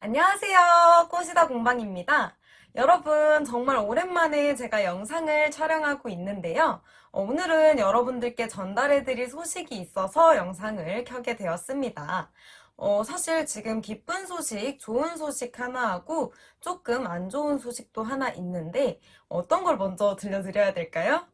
안녕하세요. 꽃이다 공방입니다. 여러분, 정말 오랜만에 제가 영상을 촬영하고 있는데요. 어, 오늘은 여러분들께 전달해드릴 소식이 있어서 영상을 켜게 되었습니다. 어, 사실 지금 기쁜 소식, 좋은 소식 하나 하고 조금 안 좋은 소식도 하나 있는데 어떤 걸 먼저 들려드려야 될까요?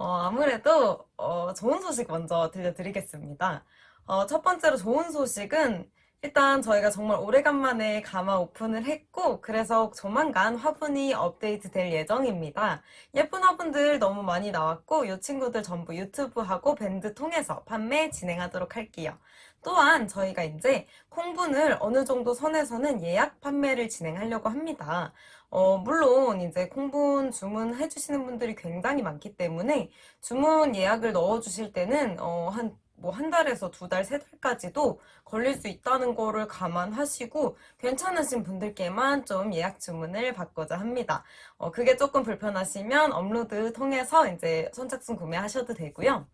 어, 아무래도 어, 좋은 소식 먼저 들려드리겠습니다. 어, 첫 번째로 좋은 소식은 일단 저희가 정말 오래간만에 가마 오픈을 했고 그래서 조만간 화분이 업데이트 될 예정입니다. 예쁜 화분들 너무 많이 나왔고 이 친구들 전부 유튜브하고 밴드 통해서 판매 진행하도록 할게요. 또한 저희가 이제 콩분을 어느 정도 선에서는 예약 판매를 진행하려고 합니다. 어, 물론 이제 콩분 주문해 주시는 분들이 굉장히 많기 때문에 주문 예약을 넣어 주실 때는 어, 한 뭐한 달에서 두 달, 세 달까지도 걸릴 수 있다는 거를 감안하시고 괜찮으신 분들께만 좀 예약 주문을 받고자 합니다. 어, 그게 조금 불편하시면 업로드 통해서 이제 선착순 구매하셔도 되고요.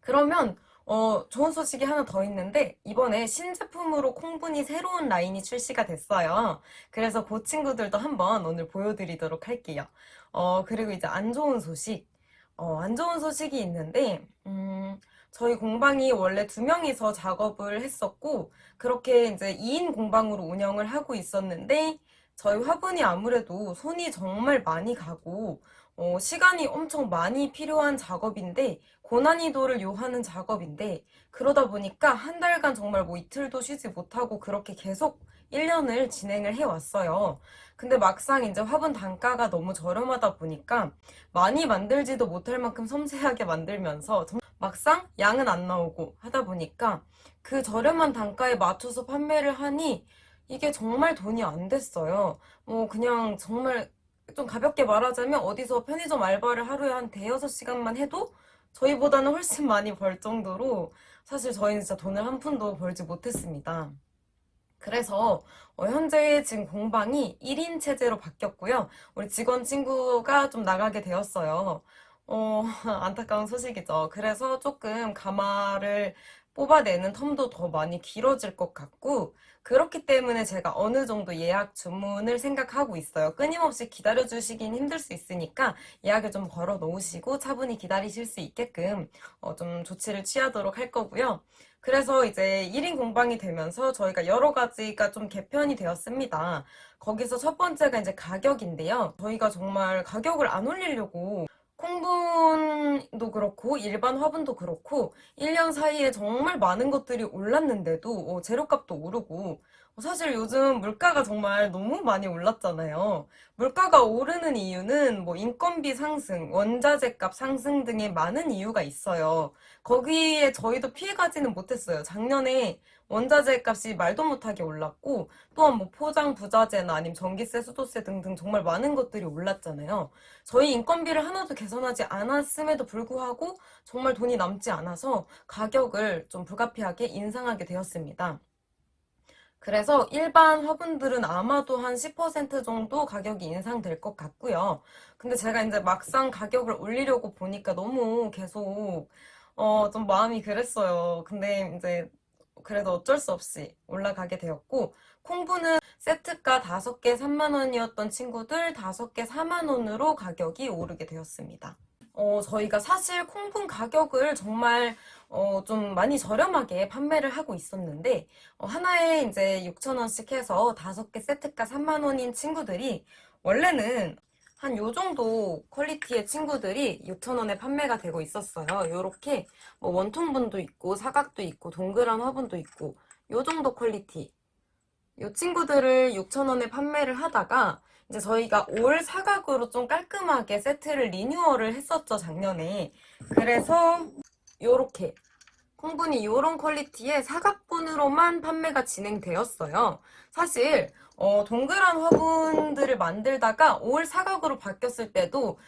그러면 어, 좋은 소식이 하나 더 있는데 이번에 신제품으로 콩분이 새로운 라인이 출시가 됐어요. 그래서 그 친구들도 한번 오늘 보여드리도록 할게요. 어, 그리고 이제 안 좋은 소식. 어, 안 좋은 소식이 있는데, 음, 저희 공방이 원래 두 명이서 작업을 했었고, 그렇게 이제 2인 공방으로 운영을 하고 있었는데, 저희 화분이 아무래도 손이 정말 많이 가고, 어, 시간이 엄청 많이 필요한 작업인데, 고난이도를 요하는 작업인데, 그러다 보니까 한 달간 정말 뭐 이틀도 쉬지 못하고 그렇게 계속 1년을 진행을 해왔어요. 근데 막상 이제 화분 단가가 너무 저렴하다 보니까 많이 만들지도 못할 만큼 섬세하게 만들면서 정- 막상 양은 안 나오고 하다 보니까 그 저렴한 단가에 맞춰서 판매를 하니 이게 정말 돈이 안 됐어요. 뭐 그냥 정말 좀 가볍게 말하자면 어디서 편의점 알바를 하루에 한 대여섯 시간만 해도 저희보다는 훨씬 많이 벌 정도로 사실 저희는 진짜 돈을 한 푼도 벌지 못했습니다. 그래서 어, 현재 지금 공방이 1인 체제로 바뀌었고요. 우리 직원 친구가 좀 나가게 되었어요. 어, 안타까운 소식이죠. 그래서 조금 가마를 뽑아내는 텀도 더 많이 길어질 것 같고, 그렇기 때문에 제가 어느 정도 예약 주문을 생각하고 있어요. 끊임없이 기다려 주시긴 힘들 수 있으니까 예약을 좀 걸어 놓으시고 차분히 기다리실 수 있게끔 어, 좀 조치를 취하도록 할 거고요. 그래서 이제 1인 공방이 되면서 저희가 여러 가지가 좀 개편이 되었습니다. 거기서 첫 번째가 이제 가격인데요. 저희가 정말 가격을 안 올리려고 콩분도 그렇고 일반 화분도 그렇고 1년 사이에 정말 많은 것들이 올랐는데도 어, 재료값도 오르고 어, 사실 요즘 물가가 정말 너무 많이 올랐잖아요. 물가가 오르는 이유는 뭐 인건비 상승, 원자재 값 상승 등의 많은 이유가 있어요. 거기에 저희도 피해가지는 못했어요. 작년에 원자재 값이 말도 못하게 올랐고 또한 뭐 포장 부자재나 아니면 전기세, 수도세 등등 정말 많은 것들이 올랐잖아요. 저희 인건비를 하나도 개선하지 않았음에도 불구하고 정말 돈이 남지 않아서 가격을 좀 불가피하게 인상하게 되었습니다. 그래서 일반 화분들은 아마도 한 10% 정도 가격이 인상될 것 같고요. 근데 제가 이제 막상 가격을 올리려고 보니까 너무 계속 어, 좀 마음이 그랬어요. 근데 이제 그래도 어쩔 수 없이 올라가게 되었고 콩분은 세트가 5개 3만 원이었던 친구들 5개 4만 원으로 가격이 오르게 되었습니다. 어, 저희가 사실 콩분 가격을 정말 어, 좀 많이 저렴하게 판매를 하고 있었는데 어, 하나에 이제 6천 원씩 해서 5개 세트가 3만 원인 친구들이 원래는 한 요 정도 퀄리티의 친구들이 6천 원에 판매가 되고 있었어요. 요렇게 뭐 원통분도 있고 사각도 있고 동그란 화분도 있고 요 정도 퀄리티 이 친구들을 6,000원에 판매를 하다가 이제 저희가 올 사각으로 좀 깔끔하게 세트를 리뉴얼을 했었죠, 작년에. 그래서 요렇게 콩분이 요런 퀄리티의 사각분으로만 판매가 진행되었어요. 사실 어, 동그란 화분들을 만들다가 올 사각으로 바뀌었을 때도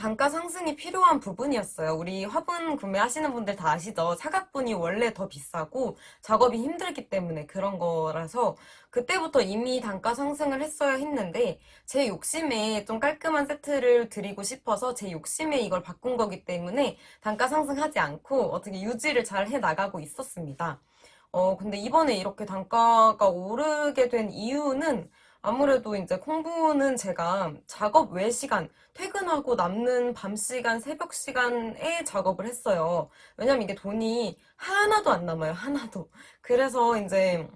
단가 상승이 필요한 부분이었어요. 우리 화분 구매하시는 분들 다 아시죠? 사각분이 원래 더 비싸고 작업이 힘들기 때문에 그런 거라서 그때부터 이미 단가 상승을 했어야 했는데 제 욕심에 좀 깔끔한 세트를 드리고 싶어서 제 욕심에 이걸 바꾼 거기 때문에 단가 상승하지 않고 어떻게 유지를 잘 해 나가고 있었습니다. 어, 근데 이번에 이렇게 단가가 오르게 된 이유는 아무래도 이제 콩부는 제가 작업 외 시간, 퇴근하고 남는 밤 시간, 새벽 시간에 작업을 했어요. 왜냐면 이게 돈이 하나도 안 남아요, 하나도. 그래서 이제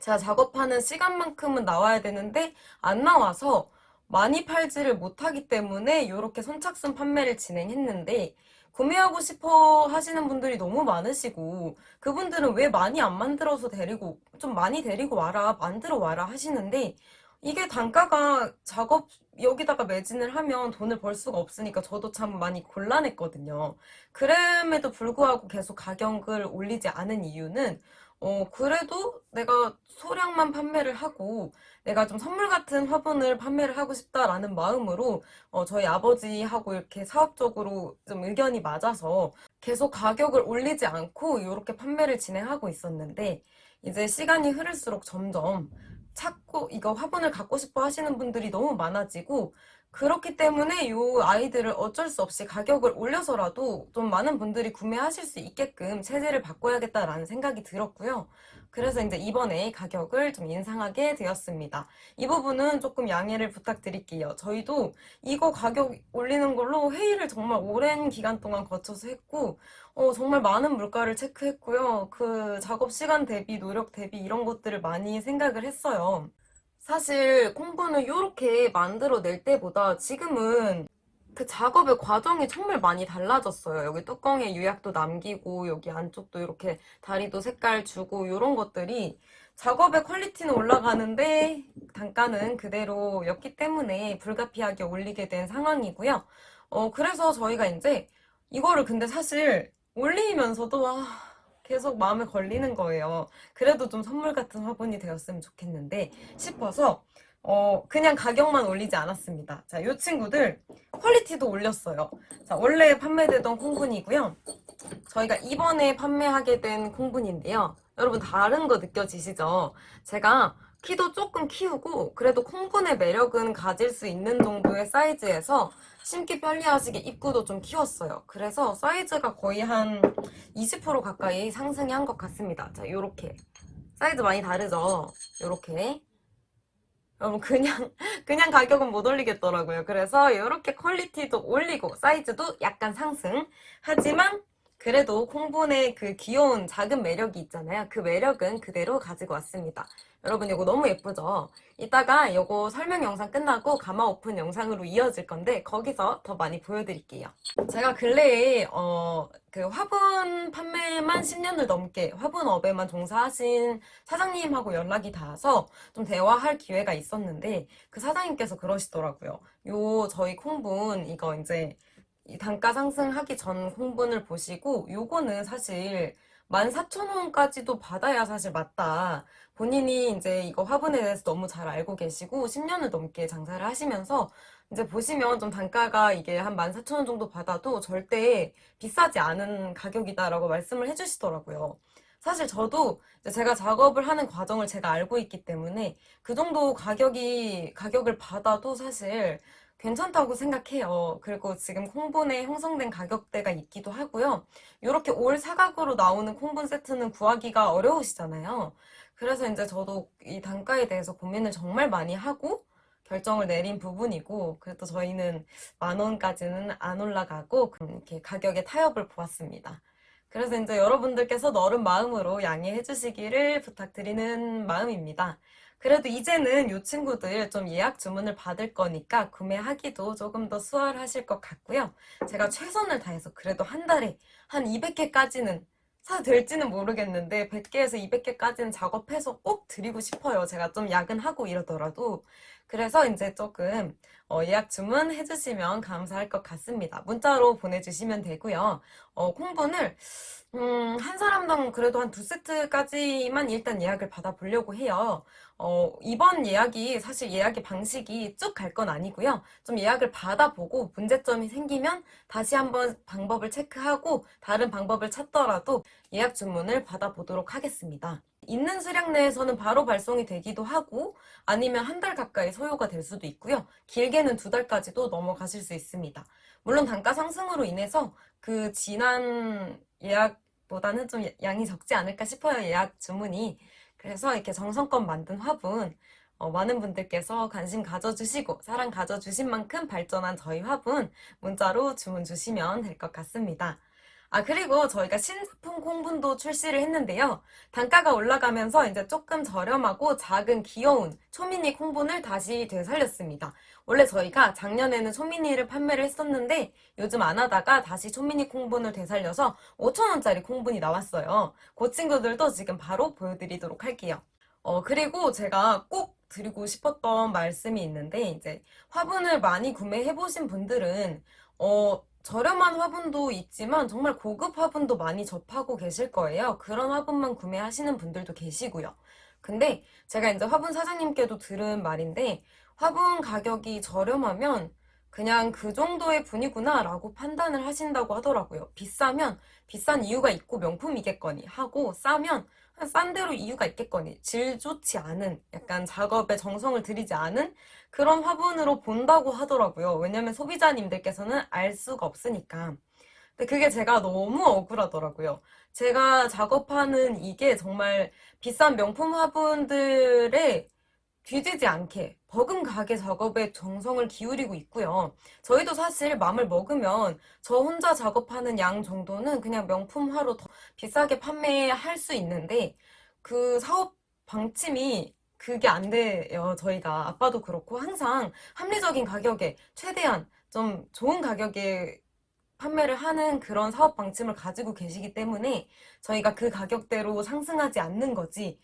제가 작업하는 시간만큼은 나와야 되는데 안 나와서 많이 팔지를 못하기 때문에 이렇게 선착순 판매를 진행했는데 구매하고 싶어 하시는 분들이 너무 많으시고 그분들은 왜 많이 안 만들어서 데리고 좀 많이 데리고 와라 만들어 와라 하시는데 이게 단가가 작업 여기다가 매진을 하면 돈을 벌 수가 없으니까 저도 참 많이 곤란했거든요. 그럼에도 불구하고 계속 가격을 올리지 않은 이유는 어, 그래도 내가 소량만 판매를 하고 내가 좀 선물 같은 화분을 판매를 하고 싶다라는 마음으로 어, 저희 아버지하고 이렇게 사업적으로 좀 의견이 맞아서 계속 가격을 올리지 않고 이렇게 판매를 진행하고 있었는데 이제 시간이 흐를수록 점점 찾고 이거 화분을 갖고 싶어 하시는 분들이 너무 많아지고 그렇기 때문에 이 아이들을 어쩔 수 없이 가격을 올려서라도 좀 많은 분들이 구매하실 수 있게끔 체제를 바꿔야겠다라는 생각이 들었고요. 그래서 이제 이번에 가격을 좀 인상하게 되었습니다. 이 부분은 조금 양해를 부탁드릴게요. 저희도 이거 가격 올리는 걸로 회의를 정말 오랜 기간 동안 거쳐서 했고, 어, 정말 많은 물가를 체크했고요. 그 작업 시간 대비, 노력 대비 이런 것들을 많이 생각을 했어요. 사실 콩부는 이렇게 만들어낼 때보다 지금은 그 작업의 과정이 정말 많이 달라졌어요. 여기 뚜껑에 유약도 남기고 여기 안쪽도 이렇게 다리도 색깔 주고 이런 것들이 작업의 퀄리티는 올라가는데 단가는 그대로였기 때문에 불가피하게 올리게 된 상황이고요. 어, 그래서 저희가 이제 이거를 근데 사실 올리면서도 아, 계속 마음에 걸리는 거예요. 그래도 좀 선물 같은 화분이 되었으면 좋겠는데 싶어서 어, 그냥 가격만 올리지 않았습니다. 자, 이 친구들 퀄리티도 올렸어요. 자, 원래 판매되던 콩분이고요. 저희가 이번에 판매하게 된 콩분인데요. 여러분 다른 거 느껴지시죠? 제가 키도 조금 키우고 그래도 콩분의 매력은 가질 수 있는 정도의 사이즈에서 심기 편리하시게 입구도 좀 키웠어요. 그래서 사이즈가 거의 한 20% 가까이 상승이 한 것 같습니다. 자, 요렇게. 사이즈 많이 다르죠? 요렇게. 여러분 그냥 그냥 가격은 못 올리겠더라고요. 그래서 이렇게 퀄리티도 올리고 사이즈도 약간 상승. 하지만 그래도 콩분의 그 귀여운 작은 매력이 있잖아요. 그 매력은 그대로 가지고 왔습니다. 여러분 이거 너무 예쁘죠? 이따가 이거 설명 영상 끝나고 가마 오픈 영상으로 이어질 건데 거기서 더 많이 보여드릴게요. 제가 근래에 어, 그 화분 판매만 10년을 넘게 화분업에만 종사하신 사장님하고 연락이 닿아서 좀 대화할 기회가 있었는데 그 사장님께서 그러시더라고요. 요 저희 콩분 이거 이제 이 단가 상승하기 전 콩분을 보시고 요거는 사실 14,000원까지도 받아야 사실 맞다. 본인이 이제 이거 화분에 대해서 너무 잘 알고 계시고 10년을 넘게 장사를 하시면서 이제 보시면 좀 단가가 이게 한 14,000원 정도 받아도 절대 비싸지 않은 가격이다라고 말씀을 해주시더라고요. 사실 저도 제가 작업을 하는 과정을 제가 알고 있기 때문에 그 정도 가격이, 가격을 받아도 사실 괜찮다고 생각해요. 그리고 지금 콩분에 형성된 가격대가 있기도 하고요. 이렇게 올 사각으로 나오는 콩분 세트는 구하기가 어려우시잖아요. 그래서 이제 저도 이 단가에 대해서 고민을 정말 많이 하고 결정을 내린 부분이고, 그래도 저희는 만 원까지는 안 올라가고, 이렇게 가격의 타협을 보았습니다. 그래서 이제 여러분들께서 너른 마음으로 양해해 주시기를 부탁드리는 마음입니다. 그래도 이제는 이 친구들 좀 예약 주문을 받을 거니까 구매하기도 조금 더 수월하실 것 같고요. 제가 최선을 다해서 그래도 한 달에 한 200개까지는 사 될지는 모르겠는데 100개에서 200개까지는 작업해서 꼭 드리고 싶어요. 제가 좀 야근하고 이러더라도 그래서 이제 조금 어, 예약 주문해 주시면 감사할 것 같습니다. 문자로 보내주시면 되고요. 어, 콩분을 음, 한 사람당 그래도 한 두 세트까지만 일단 예약을 받아보려고 해요. 어, 이번 예약이 사실 예약의 방식이 쭉 갈 건 아니고요. 좀 예약을 받아보고 문제점이 생기면 다시 한번 방법을 체크하고 다른 방법을 찾더라도 예약 주문을 받아보도록 하겠습니다. 있는 수량 내에서는 바로 발송이 되기도 하고 아니면 한 달 가까이 소요가 될 수도 있고요. 길게는 두 달까지도 넘어가실 수 있습니다. 물론 단가 상승으로 인해서 그 지난 예약 보다는 좀 양이 적지 않을까 싶어요. 예약 주문이. 그래서 이렇게 정성껏 만든 화분 어, 많은 분들께서 관심 가져주시고 사랑 가져주신 만큼 발전한 저희 화분 문자로 주문 주시면 될 것 같습니다. 아, 그리고 저희가 신제품 콩분도 출시를 했는데요. 단가가 올라가면서 이제 조금 저렴하고 작은 귀여운 초미니 콩분을 다시 되살렸습니다. 원래 저희가 작년에는 초미니를 판매를 했었는데 요즘 안 하다가 다시 초미니 콩분을 되살려서 5,000원짜리 콩분이 나왔어요. 그 친구들도 지금 바로 보여드리도록 할게요. 어, 그리고 제가 꼭 드리고 싶었던 말씀이 있는데, 이제 화분을 많이 구매해 보신 분들은, 어, 저렴한 화분도 있지만 정말 고급 화분도 많이 접하고 계실 거예요. 그런 화분만 구매하시는 분들도 계시고요. 근데 제가 이제 화분 사장님께도 들은 말인데, 화분 가격이 저렴하면 그냥 그 정도의 분이구나 라고 판단을 하신다고 하더라고요. 비싸면 비싼 이유가 있고 명품이겠거니 하고 싸면 싼 대로 이유가 있겠거니 질 좋지 않은 약간 작업에 정성을 들이지 않은 그런 화분으로 본다고 하더라고요. 왜냐면 소비자님들께서는 알 수가 없으니까. 근데 그게 제가 너무 억울하더라고요. 제가 작업하는 이게 정말 비싼 명품 화분들의 뒤지지 않게 버금가게 작업에 정성을 기울이고 있고요. 저희도 사실 마음을 먹으면 저 혼자 작업하는 양 정도는 그냥 명품화로 더 비싸게 판매할 수 있는데 그 사업 방침이 그게 안 돼요. 저희가 아빠도 그렇고 항상 합리적인 가격에 최대한 좀 좋은 가격에 판매를 하는 그런 사업 방침을 가지고 계시기 때문에 저희가 그 가격대로 상승하지 않는 거지.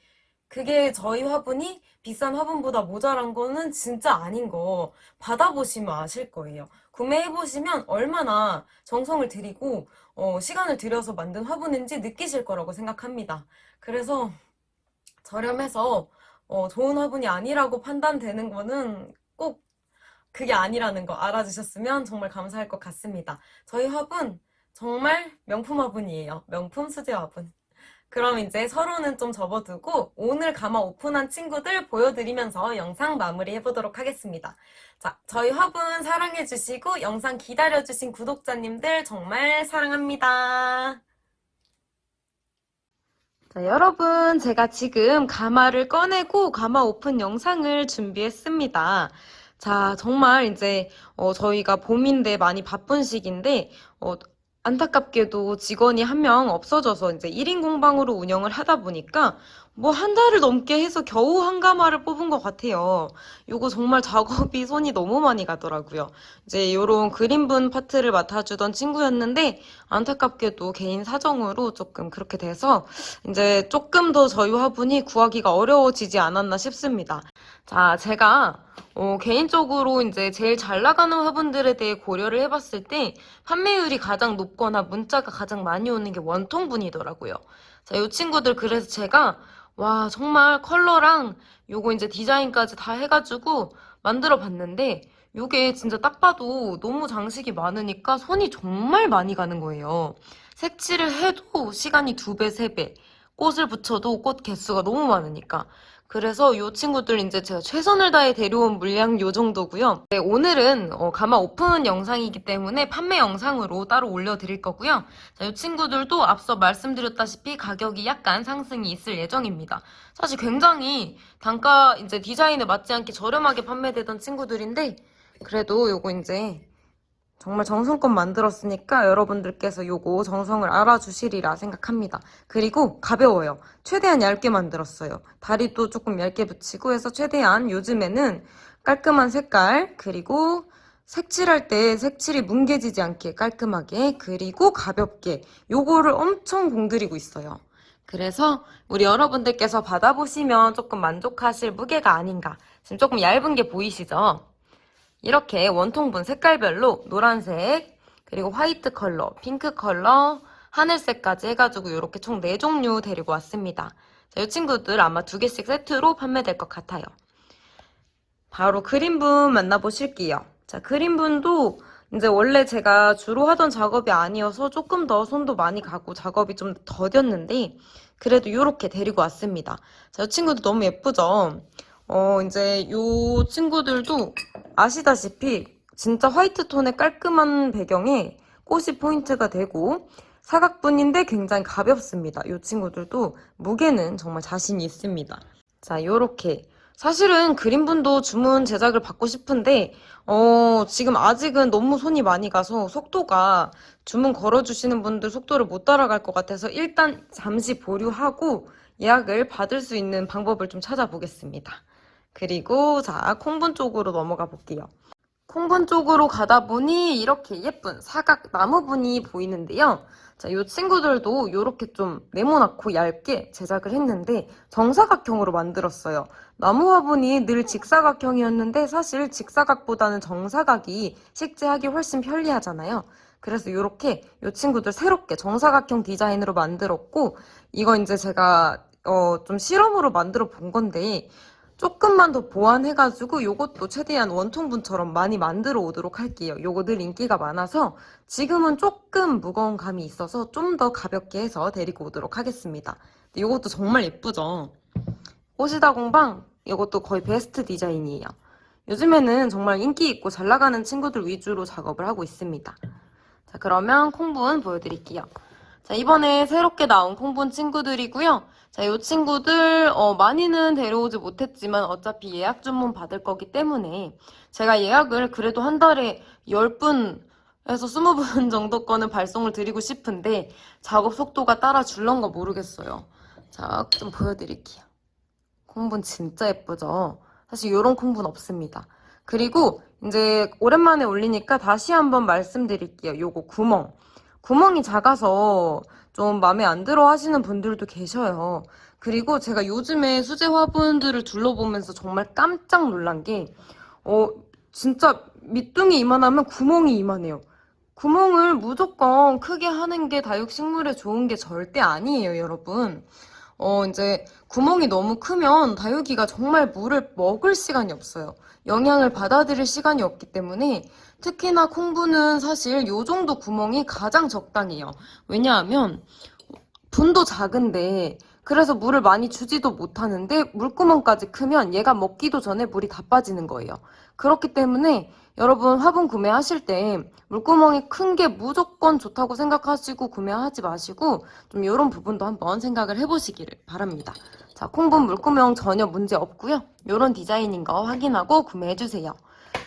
그게 저희 화분이 비싼 화분보다 모자란 거는 진짜 아닌 거 받아보시면 아실 거예요. 구매해보시면 얼마나 정성을 들이고 어, 시간을 들여서 만든 화분인지 느끼실 거라고 생각합니다. 그래서 저렴해서 어, 좋은 화분이 아니라고 판단되는 거는 꼭 그게 아니라는 거 알아주셨으면 정말 감사할 것 같습니다. 저희 화분 정말 명품 화분이에요. 명품 수제 화분. 그럼 이제 서로는 좀 접어두고 오늘 가마 오픈한 친구들 보여드리면서 영상 마무리 해보도록 하겠습니다. 자, 저희 화분 사랑해주시고 영상 기다려주신 구독자님들 정말 사랑합니다. 자, 여러분, 제가 지금 가마를 꺼내고 가마 오픈 영상을 준비했습니다. 자, 정말 이제 어, 저희가 봄인데 많이 바쁜 시기인데 어, 안타깝게도 직원이 한 명 없어져서 이제 1인 공방으로 운영을 하다 보니까 뭐 한 달을 넘게 해서 겨우 한 가마를 뽑은 것 같아요. 요거 정말 작업이 손이 너무 많이 가더라고요. 이제 요런 그린분 파트를 맡아주던 친구였는데 안타깝게도 개인 사정으로 조금 그렇게 돼서 이제 조금 더 저희 화분이 구하기가 어려워지지 않았나 싶습니다. 자, 제가 어, 개인적으로 이제 제일 잘 나가는 화분들에 대해 고려를 해봤을 때 판매율이 가장 높거나 문자가 가장 많이 오는 게 원통분이더라고요. 자, 이 친구들 그래서 제가 와, 정말 컬러랑 요거 이제 디자인까지 다 해가지고 만들어 봤는데 요게 진짜 딱 봐도 너무 장식이 많으니까 손이 정말 많이 가는 거예요. 색칠을 해도 시간이 두 배, 세 배. 꽃을 붙여도 꽃 개수가 너무 많으니까. 그래서 이 친구들 이제 제가 최선을 다해 데려온 물량 요 정도고요. 네, 오늘은 어, 가마 오픈 영상이기 때문에 판매 영상으로 따로 올려드릴 거고요. 자, 이 친구들도 앞서 말씀드렸다시피 가격이 약간 상승이 있을 예정입니다. 사실 굉장히 단가 이제 디자인에 맞지 않게 저렴하게 판매되던 친구들인데 그래도 요거 이제 정말 정성껏 만들었으니까 여러분들께서 요거 정성을 알아주시리라 생각합니다. 그리고 가벼워요. 최대한 얇게 만들었어요. 다리도 조금 얇게 붙이고 해서 최대한 요즘에는 깔끔한 색깔 그리고 색칠할 때 색칠이 뭉개지지 않게 깔끔하게 그리고 가볍게 요거를 엄청 공들이고 있어요. 그래서 우리 여러분들께서 받아보시면 조금 만족하실 무게가 아닌가 지금 조금 얇은 게 보이시죠? 이렇게 원통분 색깔별로 노란색, 그리고 화이트 컬러, 핑크 컬러, 하늘색까지 해가지고 이렇게 총 4종류 데리고 왔습니다. 자, 이 친구들 아마 두 개씩 세트로 판매될 것 같아요. 바로 그린분 만나보실게요. 자, 그린분도 이제 원래 제가 주로 하던 작업이 아니어서 조금 더 손도 많이 가고 작업이 좀 더뎠는데 그래도 이렇게 데리고 왔습니다. 자, 이 친구도 너무 예쁘죠? 어, 이제 이 친구들도 아시다시피 진짜 화이트 톤의 깔끔한 배경에 꽃이 포인트가 되고 사각분인데 굉장히 가볍습니다. 이 친구들도 무게는 정말 자신이 있습니다. 자, 요렇게. 사실은 그린분도 주문 제작을 받고 싶은데, 어, 지금 아직은 너무 손이 많이 가서 속도가 주문 걸어주시는 분들 속도를 못 따라갈 것 같아서 일단 잠시 보류하고 예약을 받을 수 있는 방법을 좀 찾아보겠습니다. 그리고 자, 콩분 쪽으로 넘어가 볼게요. 콩분 쪽으로 가다 보니 이렇게 예쁜 사각 나무분이 보이는데요. 자, 이 친구들도 이렇게 좀 네모나고 얇게 제작을 했는데 정사각형으로 만들었어요. 나무 화분이 늘 직사각형이었는데 사실 직사각보다는 정사각이 식재하기 훨씬 편리하잖아요. 그래서 이렇게 이 친구들 새롭게 정사각형 디자인으로 만들었고 이거 이제 제가 어, 좀 실험으로 만들어 본 건데 조금만 더 보완해가지고 요것도 최대한 원통분처럼 많이 만들어 오도록 할게요. 요거 늘 인기가 많아서 지금은 조금 무거운 감이 있어서 좀 더 가볍게 해서 데리고 오도록 하겠습니다. 요것도 정말 예쁘죠? 꽃이다 공방 이것도 거의 베스트 디자인이에요. 요즘에는 정말 인기 있고 잘 나가는 친구들 위주로 작업을 하고 있습니다. 자, 그러면 콩분 보여드릴게요. 자, 이번에 새롭게 나온 콩분 친구들이고요. 자, 이 친구들 어, 많이는 데려오지 못했지만 어차피 예약 주문 받을 거기 때문에 제가 예약을 그래도 한 달에 10분 에서 20분 정도 거는 발송을 드리고 싶은데 작업 속도가 따라줄런가 모르겠어요. 자, 좀 보여드릴게요. 콩분 진짜 예쁘죠? 사실 이런 콩분 없습니다. 그리고 이제 오랜만에 올리니까 다시 한번 말씀드릴게요. 요거 구멍. 구멍이 작아서 좀 마음에 안 들어 하시는 분들도 계셔요. 그리고 제가 요즘에 수제 화분들을 둘러보면서 정말 깜짝 놀란 게, 어, 진짜 밑둥이 이만하면 구멍이 이만해요. 구멍을 무조건 크게 하는 게 다육식물에 좋은 게 절대 아니에요, 여러분. 어, 이제 구멍이 너무 크면 다육이가 정말 물을 먹을 시간이 없어요. 영양을 받아들일 시간이 없기 때문에 특히나 콩분은 사실 요 정도 구멍이 가장 적당해요. 왜냐하면 분도 작은데 그래서 물을 많이 주지도 못하는데 물구멍까지 크면 얘가 먹기도 전에 물이 다 빠지는 거예요. 그렇기 때문에 여러분 화분 구매하실 때 물구멍이 큰 게 무조건 좋다고 생각하시고 구매하지 마시고 좀 이런 부분도 한번 생각을 해보시기를 바랍니다. 자, 콩분 물구멍 전혀 문제 없고요. 이런 디자인인 거 확인하고 구매해주세요.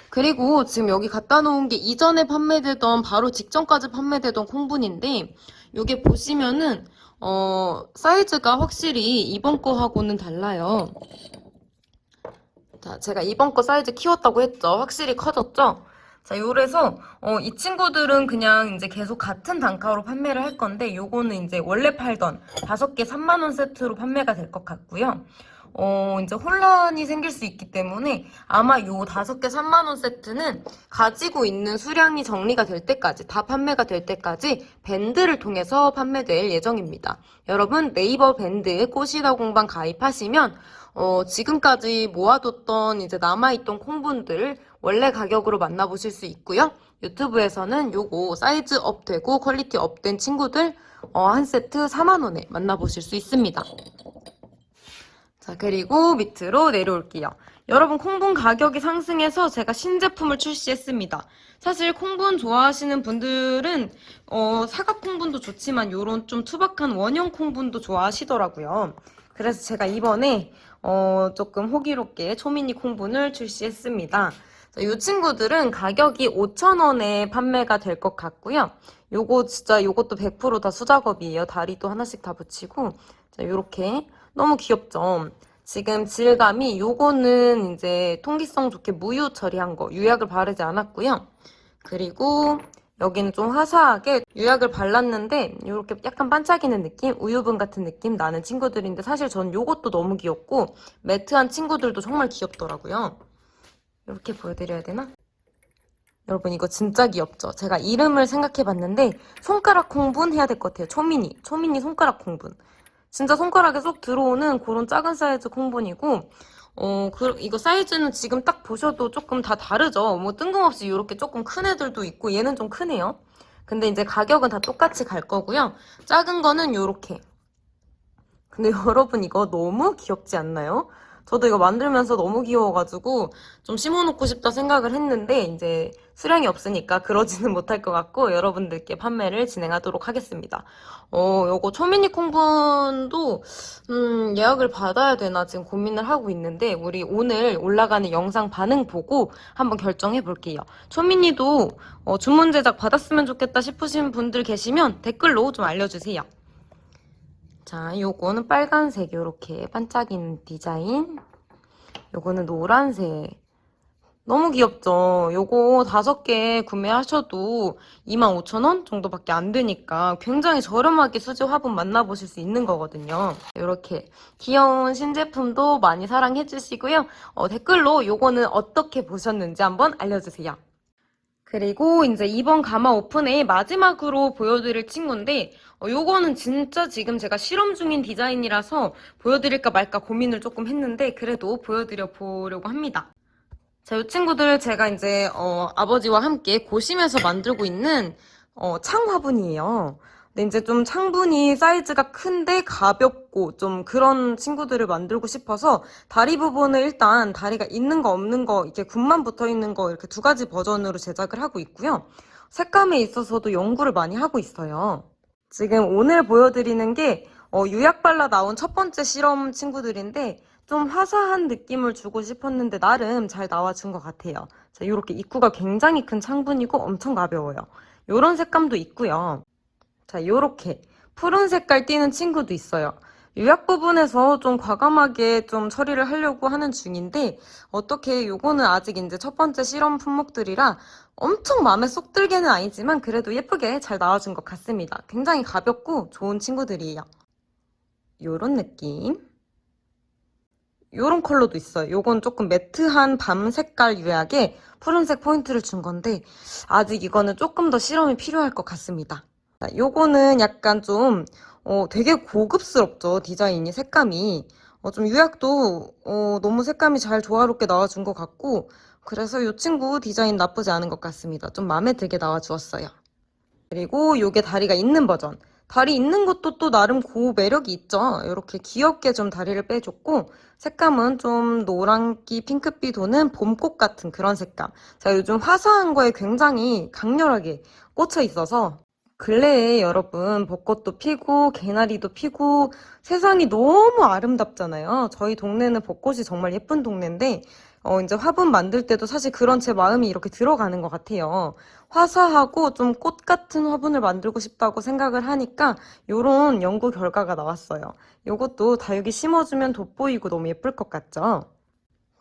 그리고 지금 여기 갖다 놓은 게 이전에 판매되던 바로 직전까지 판매되던 콩분인데 이게 보시면은 어, 사이즈가 확실히 이번 거하고는 달라요. 자, 제가 이번 거 사이즈 키웠다고 했죠. 확실히 커졌죠? 자, 요래서 어, 이 친구들은 그냥 이제 계속 같은 단가로 판매를 할 건데 요거는 이제 원래 팔던 5개 3만 원 세트로 판매가 될 것 같고요. 어, 이제 혼란이 생길 수 있기 때문에 아마 요 5개 3만 원 세트는 가지고 있는 수량이 정리가 될 때까지 다 판매가 될 때까지 밴드를 통해서 판매될 예정입니다. 여러분 네이버 밴드 꽃이다 공방 가입하시면 어, 지금까지 모아뒀던 이제 남아있던 콩분들 원래 가격으로 만나보실 수 있고요. 유튜브에서는 요거 사이즈 업되고 퀄리티 업된 친구들 어, 한 세트 4만원에 만나보실 수 있습니다. 자, 그리고 밑으로 내려올게요. 여러분, 콩분 가격이 상승해서 제가 신제품을 출시했습니다. 사실 콩분 좋아하시는 분들은 어, 사각 콩분도 좋지만 요런 좀 투박한 원형 콩분도 좋아하시더라고요. 그래서 제가 이번에 어, 조금 호기롭게 초미니 콩분을 출시했습니다. 자, 이 친구들은 가격이 5,000원에 판매가 될 것 같고요. 요거 진짜 요것도 100%다 수작업이에요. 다리도 하나씩 다 붙이고 자, 요렇게 너무 귀엽죠? 지금 질감이 요거는 이제 통기성 좋게 무유 처리한 거 유약을 바르지 않았고요. 그리고 여기는 좀 화사하게 유약을 발랐는데 이렇게 약간 반짝이는 느낌? 우유분 같은 느낌 나는 친구들인데 사실 전 이것도 너무 귀엽고 매트한 친구들도 정말 귀엽더라고요. 이렇게 보여드려야 되나? 여러분 이거 진짜 귀엽죠? 제가 이름을 생각해봤는데 손가락 콩분 해야 될 것 같아요. 초미니. 초미니 손가락 콩분. 진짜 손가락에 쏙 들어오는 그런 작은 사이즈 콩분이고 어, 그, 이거 사이즈는 지금 딱 보셔도 조금 다 다르죠? 뭐 뜬금없이 이렇게 조금 큰 애들도 있고 얘는 좀 크네요. 근데 이제 가격은 다 똑같이 갈 거고요. 작은 거는 요렇게. 근데 여러분 이거 너무 귀엽지 않나요? 저도 이거 만들면서 너무 귀여워가지고 좀 심어놓고 싶다 생각을 했는데 이제 수량이 없으니까 그러지는 못할 것 같고 여러분들께 판매를 진행하도록 하겠습니다. 어, 요거 초미니 콩분도 음, 예약을 받아야 되나 지금 고민을 하고 있는데 우리 오늘 올라가는 영상 반응 보고 한번 결정해 볼게요. 초미니도 어, 주문 제작 받았으면 좋겠다 싶으신 분들 계시면 댓글로 좀 알려주세요. 자, 요거는 빨간색 요렇게 반짝이는 디자인. 요거는 노란색. 너무 귀엽죠? 요거 다섯 개 구매하셔도 25,000원 정도밖에 안 되니까 굉장히 저렴하게 수제 화분 만나보실 수 있는 거거든요. 이렇게 귀여운 신제품도 많이 사랑해 주시고요. 어, 댓글로 요거는 어떻게 보셨는지 한번 알려주세요. 그리고 이제 이번 가마 오픈의 마지막으로 보여드릴 친구인데 어, 요거는 진짜 지금 제가 실험 중인 디자인이라서 보여드릴까 말까 고민을 조금 했는데 그래도 보여드려 보려고 합니다. 자, 이 친구들 제가 이제 어, 아버지와 함께 고심해서 만들고 있는 어, 창화분이에요. 근데 이제 좀 창분이 사이즈가 큰데 가볍고 좀 그런 친구들을 만들고 싶어서 다리 부분을 일단 다리가 있는 거 없는 거 이렇게 굽만 붙어 있는 거 이렇게 두 가지 버전으로 제작을 하고 있고요. 색감에 있어서도 연구를 많이 하고 있어요. 지금 오늘 보여드리는 게 어, 유약 발라 나온 첫 번째 실험 친구들인데 좀 화사한 느낌을 주고 싶었는데 나름 잘 나와준 것 같아요. 자, 이렇게 입구가 굉장히 큰 창분이고 엄청 가벼워요. 이런 색감도 있고요. 자, 요렇게 푸른 색깔 띄는 친구도 있어요. 유약 부분에서 좀 과감하게 좀 처리를 하려고 하는 중인데 어떻게 요거는 아직 이제 첫 번째 실험 품목들이라 엄청 마음에 쏙 들게는 아니지만 그래도 예쁘게 잘 나와준 것 같습니다. 굉장히 가볍고 좋은 친구들이에요. 요런 느낌. 요런 컬러도 있어요. 요건 조금 매트한 밤 색깔 유약에 푸른색 포인트를 준 건데 아직 이거는 조금 더 실험이 필요할 것 같습니다. 자, 요거는 약간 좀 어, 되게 고급스럽죠. 디자인이 색감이 어, 좀 유약도 어, 너무 색감이 잘 조화롭게 나와준 것 같고 그래서 이 친구 디자인 나쁘지 않은 것 같습니다. 좀 마음에 들게 나와주었어요. 그리고 요게 다리가 있는 버전. 다리 있는 것도 또 나름 고 매력이 있죠. 이렇게 귀엽게 좀 다리를 빼줬고 색감은 좀 노란기 핑크빛 도는 봄꽃 같은 그런 색감. 제가 요즘 화사한 거에 굉장히 강렬하게 꽂혀 있어서 근래에 여러분 벚꽃도 피고 개나리도 피고 세상이 너무 아름답잖아요. 저희 동네는 벚꽃이 정말 예쁜 동네인데 어, 이제 화분 만들 때도 사실 그런 제 마음이 이렇게 들어가는 것 같아요. 화사하고 좀 꽃 같은 화분을 만들고 싶다고 생각을 하니까 요런 연구 결과가 나왔어요. 요것도 다육이 심어주면 돋보이고 너무 예쁠 것 같죠?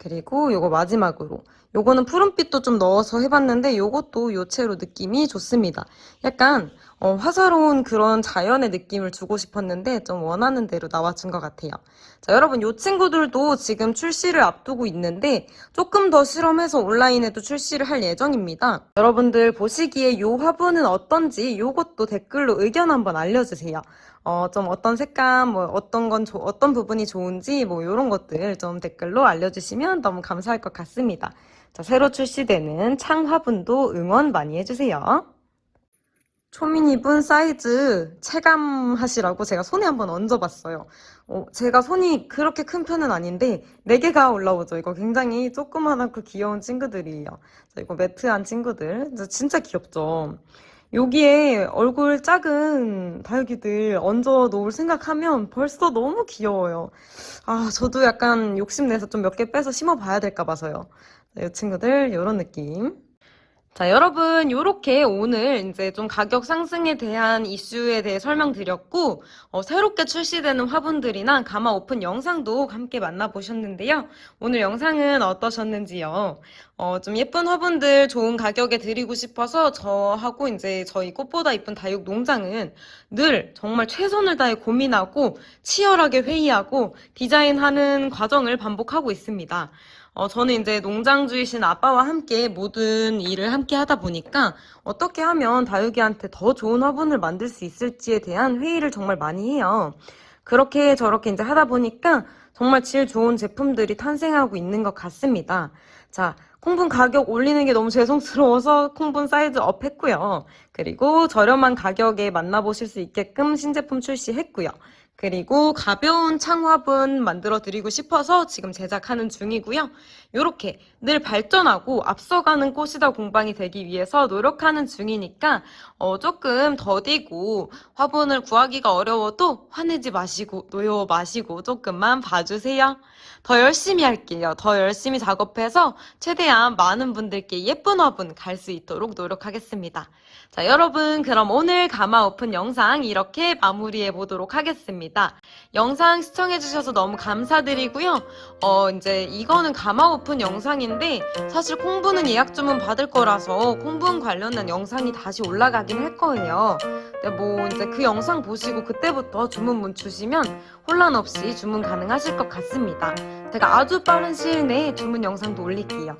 그리고 요거 마지막으로 요거는 푸른빛도 좀 넣어서 해봤는데 요것도 요체로 느낌이 좋습니다. 약간 어, 화사로운 그런 자연의 느낌을 주고 싶었는데 좀 원하는 대로 나와준 것 같아요. 자, 여러분 요 친구들도 지금 출시를 앞두고 있는데 조금 더 실험해서 온라인에도 출시를 할 예정입니다. 여러분들 보시기에 요 화분은 어떤지 요것도 댓글로 의견 한번 알려주세요. 어, 좀 어떤 색감, 뭐 어떤 건 조- 어떤 부분이 좋은지 뭐 이런 것들 좀 댓글로 알려주시면 너무 감사할 것 같습니다. 자, 새로 출시되는 창 화분도 응원 많이 해주세요. 초미니분 사이즈 체감하시라고 제가 손에 한번 얹어봤어요. 어, 제가 손이 그렇게 큰 편은 아닌데 4개가 올라오죠. 이거 굉장히 조그만하고 귀여운 친구들이에요. 자, 이거 매트한 친구들. 진짜 귀엽죠. 여기에 얼굴 작은 다육이들 얹어 놓을 생각하면 벌써 너무 귀여워요. 아, 저도 약간 욕심내서 좀 몇 개 빼서 심어봐야 될까 봐서요. 이 친구들, 이런 느낌. 자, 여러분, 요렇게 오늘 이제 좀 가격 상승에 대한 이슈에 대해 설명드렸고, 어, 새롭게 출시되는 화분들이나 가마 오픈 영상도 함께 만나보셨는데요. 오늘 영상은 어떠셨는지요? 어, 좀 예쁜 화분들 좋은 가격에 드리고 싶어서 저하고 이제 저희 꽃보다 이쁜 다육 농장은 늘 정말 최선을 다해 고민하고 치열하게 회의하고 디자인하는 과정을 반복하고 있습니다. 어, 저는 이제 농장주이신 아빠와 함께 모든 일을 함께 하다 보니까 어떻게 하면 다육이한테 더 좋은 화분을 만들 수 있을지에 대한 회의를 정말 많이 해요. 그렇게 저렇게 이제 하다 보니까 정말 질 좋은 제품들이 탄생하고 있는 것 같습니다. 자, 콩분 가격 올리는 게 너무 죄송스러워서 콩분 사이즈 업 했고요. 그리고 저렴한 가격에 만나보실 수 있게끔 신제품 출시했고요. 그리고 가벼운 창화분 만들어 드리고 싶어서 지금 제작하는 중이고요. 이렇게 늘 발전하고 앞서가는 꽃이다 공방이 되기 위해서 노력하는 중이니까 어, 조금 더디고 화분을 구하기가 어려워도 화내지 마시고 노여 마시고 조금만 봐주세요. 더 열심히 할게요. 더 열심히 작업해서 최대한 많은 분들께 예쁜 화분 갈 수 있도록 노력하겠습니다. 자, 여러분, 그럼 오늘 가마 오픈 영상 이렇게 마무리해 보도록 하겠습니다. 영상 시청해 주셔서 너무 감사드리고요. 어, 이제 이거는 가마 오픈 영상인데, 사실 콩부는 예약 주문 받을 거라서 콩분 관련된 영상이 다시 올라가긴 할 거예요. 근데 뭐, 이제 그 영상 보시고 그때부터 주문문 주시면 혼란 없이 주문 가능하실 것 같습니다. 제가 아주 빠른 시일 내에 주문 영상도 올릴게요.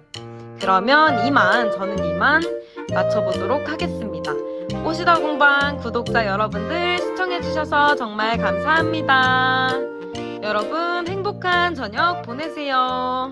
그러면 이만, 저는 이만 마쳐보도록 하겠습니다. 꽃이다 공방 구독자 여러분들 시청해주셔서 정말 감사합니다. 여러분 행복한 저녁 보내세요.